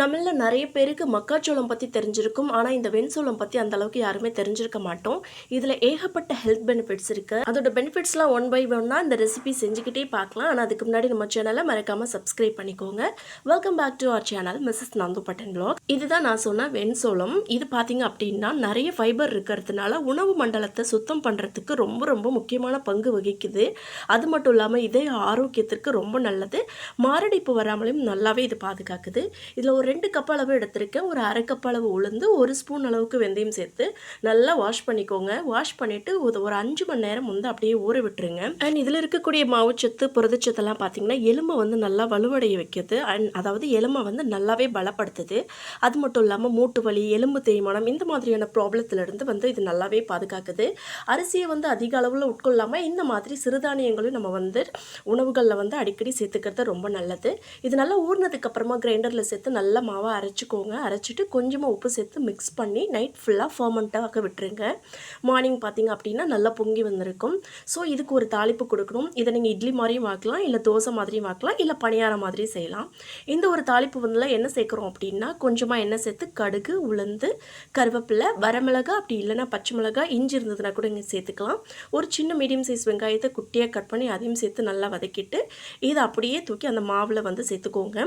நம்மள நிறைய பேருக்கு மக்காச்சோளம் பற்றி தெரிஞ்சிருக்கும். ஆனால் இந்த வெண்சோளம் பற்றி அந்த அளவுக்கு யாருமே தெரிஞ்சிருக்க மாட்டோம். இதில் ஏகப்பட்ட ஹெல்த் பெனிஃபிட்ஸ் இருக்குது அதோட பெனிஃபிட்ஸ்லாம் ஒன் பை ஒன்னாக இந்த ரெசிபி செஞ்சுக்கிட்டே பார்க்கலாம். ஆனால் அதுக்கு முன்னாடி நம்ம சேனலை மறக்காமல் சப்ஸ்கிரைப் பண்ணிக்கோங்க. Welcome back to our channel Mrs Nandu button block இதுதான் நான் சொன்ன வெண்சோளம். இது பார்த்தீங்க அப்படின்னா நிறைய ஃபைபர் இருக்கிறதுனால உணவு மண்டலத்தை சுத்தம் பண்ணுறதுக்கு ரொம்ப ரொம்ப முக்கியமான பங்கு வகிக்குது. அது மட்டும் இல்லாமல் இதய ஆரோக்கியத்திற்கு ரொம்ப நல்லது. மாரடைப்பு வராமலையும் நல்லாவே இது பாதுகாக்குது. இதில் ஒரு ரெண்டு கப் அளவு எடுத்திருக்கேன். ஒரு அரை கப் அளவு உளுந்து ஒரு ஸ்பூன் அளவுக்கு வெந்தயம் சேர்த்து நல்லா வாஷ் பண்ணிக்கோங்க. வாஷ் பண்ணிவிட்டு ஒரு அஞ்சு மணி நேரம் வந்து அப்படியே ஊற விட்டுருங்க. அண்ட் இதில் இருக்கக்கூடிய மாவுச்சத்து புரதச்சத்தெல்லாம் பார்த்தீங்கன்னா எலும்பை வந்து நல்லா வலுவடைய வைக்கிறது அண்ட் அதாவது எலும்பை வந்து நல்லாவே பலப்படுத்துது. அது மட்டும் இல்லாமல் மூட்டு வலி எலும்பு தேய்மானம் இந்த மாதிரியான ப்ராப்ளத்திலிருந்து வந்து இது நல்லாவே பாதுகாக்குது. அரிசியை வந்து அதிக அளவில் உட்கொள்ளாமல் இந்த மாதிரி சிறுதானியங்களும் நம்ம வந்து உணவுகளில் வந்து அடிக்கடி சேர்த்துக்கிறது ரொம்ப நல்லது. இது நல்லா ஊறினதுக்கப்புறமா கிரைண்டரில் சேர்த்து நல்லா மாவை அரைச்சிக்கோங்க. அரைச்சிட்டு கொஞ்சமாக உப்பு சேர்த்து மிக்ஸ் பண்ணி நைட் ஃபுல்லாக ஃபர்மெண்ட்டாக விட்டுருங்க. மார்னிங் பார்த்தீங்க அப்படின்னா நல்லா பொங்கி வந்திருக்கும். ஸோ இதுக்கு ஒரு தாளிப்பு கொடுக்கணும். இதை நீங்கள் இட்லி மாதிரியும் வாக்கலாம் இல்லை தோசை மாதிரியும் வாக்கலாம் இல்லை பணியாரம் மாதிரியும் செய்யலாம். இந்த ஒரு தாளிப்பு வந்து என்ன சேர்க்குறோம் அப்படின்னா கொஞ்சமாக எண்ணெய் சேர்த்து கடுகு உளுந்து கருவேப்பிலை வரமிளகா அப்படி இல்லைன்னா பச்சை மிளகா இஞ்சி இருந்ததுன்னா கூட இங்கே சேர்த்துக்கலாம். ஒரு சின்ன மீடியம் சைஸ் வெங்காயத்தை குட்டியாக கட் பண்ணி அதையும் சேர்த்து நல்லா வதக்கிட்டு இதை அப்படியே தூக்கி அந்த மாவில் வந்து சேர்த்துக்கோங்க.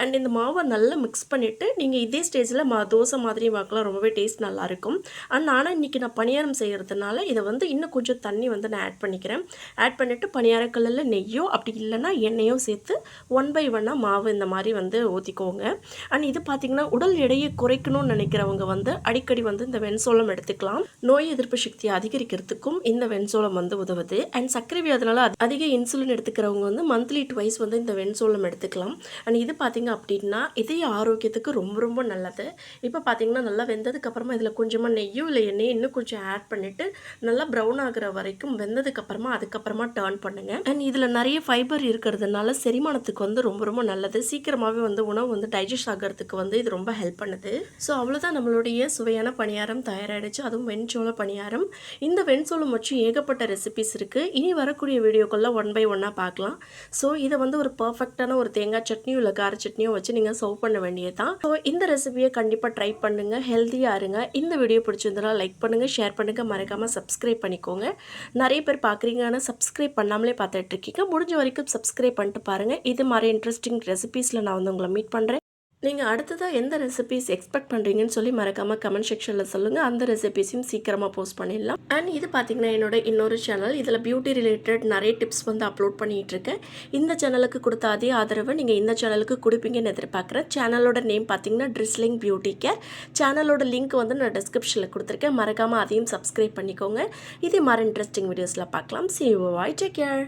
அண்ட் இந்த மாவை நல்லா மிக்ஸ் பண்ணிவிட்டு நீங்கள் இதே ஸ்டேஜில் மா தோசை மாதிரி வாக்கலாம் ரொம்பவே டேஸ்ட் நல்லாயிருக்கும். அண்ட் ஆனால் இன்றைக்கி நான் பணியாரம் செய்கிறதுனால இதை வந்து இன்னும் கொஞ்சம் தண்ணி வந்து நான் ஆட் பண்ணிக்கிறேன். ஆட் பண்ணிவிட்டு பணியாரக்கல்லில் நெய்யோ அப்படி இல்லைன்னா எண்ணெயோ சேர்த்து ஒன் பை ஒன்னாக மாவு இந்த மாதிரி வந்து ஊற்றிக்கோங்க அண்ட் இது பார்த்திங்கன்னா உடல் எடையை குறைக்கணும்னு நினைக்கிறவங்க வந்து அடிக்கடி வந்து இந்த வெண்சோளம் எடுத்துக்கலாம். நோய் எதிர்ப்பு சக்தியை அதிகரிக்கிறதுக்கும் இந்த வெண்சோளம் வந்து உதவுது. அண்ட் சர்க்கரை வியாதனால அதிக இன்சுலின் எடுத்துக்கிறவங்க வந்து மந்த்லி ட்வைஸ் வந்து இந்த வெண்சோளம் எடுத்துக்கலாம். அண்ட் இது பார்த்திங்க அப்படின்னா இதய ஆரோக்கியத்துக்கு ரொம்ப ரொம்ப நல்லது. இப்போ பார்த்தீங்கன்னா நல்லா வெந்ததுக்கப்புறமா இதில் கொஞ்சமாக நெய்யோ இல்லை எண்ணெய் இன்னும் கொஞ்சம் ஆட் பண்ணிவிட்டு நல்லா ப்ரௌன் ஆகிற வரைக்கும் வெந்ததுக்கப்புறமா அதுக்கப்புறமா டேர்ன் பண்ணுங்கள் அண்ட் இதில் நிறைய ஃபைபர் இருக்கிறதுனால செரிமானத்துக்கு வந்து ரொம்ப ரொம்ப நல்லது. சீக்கிரமாகவே வந்து உணவு வந்து டைஜஸ்ட் ஆகிறதுக்கு வந்து இது ரொம்ப ஹெல்ப் பண்ணுது. ஸோ அவ்வளோதான் நம்மளுடைய சுவையான பணியாரம் தயாராகிடுச்சு அதுவும் வெண்சோள பணியாரம். இந்த வெண்சோளம் வச்சும் ஏகப்பட்ட ரெசிபிஸ் இருக்குது இனி வரக்கூடிய வீடியோக்குள்ளே ஒன் பை ஒன்னாக பார்க்கலாம். ஸோ இதை வந்து ஒரு பர்ஃபெக்டான ஒரு தேங்காய் சட்னியும் இல்லை கார சட்னியும் வச்சு நீங்கள் சர்வ் பண்ண வேண்டியது தான் ஸோ இந்த ரெசிபியை கண்டிப்பாக ட்ரை பண்ணுங்கள் ஹெல்த்தியாக இருங்க. இந்த வீடியோ பிடிச்சிருந்தனா லைக் பண்ணுங்கள் ஷேர் பண்ணுங்கள் மறக்காமல் சப்ஸ்கிரைப் பண்ணிக்கோங்க. நிறைய பேர் பார்க்குறீங்க ஆனால் சப்ஸ்கிரைப் பண்ணாமலே பார்த்துட்டு இருக்கீங்க. முடிஞ்ச வரைக்கும் சப்ஸ்கிரைப் பண்ணிட்டு பாருங்கள் இது மாதிரி இன்ட்ரெஸ்டிங் ரெசிபீஸில் நான் வந்து உங்களை மீட் பண்ணுறேன் நீங்கள் அடுத்ததாக எந்த ரெசிபிஸ் எக்ஸ்பெக்ட் பண்ணுறீங்கன்னு சொல்லி மறக்காமல் கமெண்ட் செக்ஷனில் சொல்லுங்கள் அந்த ரெசிபிஸையும் சீக்கிரமாக போஸ்ட் பண்ணிடலாம். அண்ட் இது பார்த்தீங்கன்னா என்னோட இன்னொரு சேனல் இதில் பியூட்டி ரிலேட்டட் நிறைய டிப்ஸ் வந்து அப்லோட் பண்ணிகிட்ருக்கேன் இந்த சேனலுக்கு கொடுத்த அதே ஆதரவை நீங்கள் இந்த சேனலுக்கு கொடுப்பீங்கன்னு எதிர்பார்க்குறேன். சேனலோட நேம் பார்த்தீங்கன்னா ட்ரிஸ்லிங் பியூட்டி கேர் சேனலோட லிங்க் வந்து நான் டிஸ்கிரிப்ஷனில் கொடுத்துருக்கேன். மறக்காமல் அதையும் சப்ஸ்கிரைப் பண்ணிக்கோங்க. இதே மாதிரி இன்ட்ரெஸ்டிங் வீடியோஸில் பார்க்கலாம். சி வாய் டேக் கேர்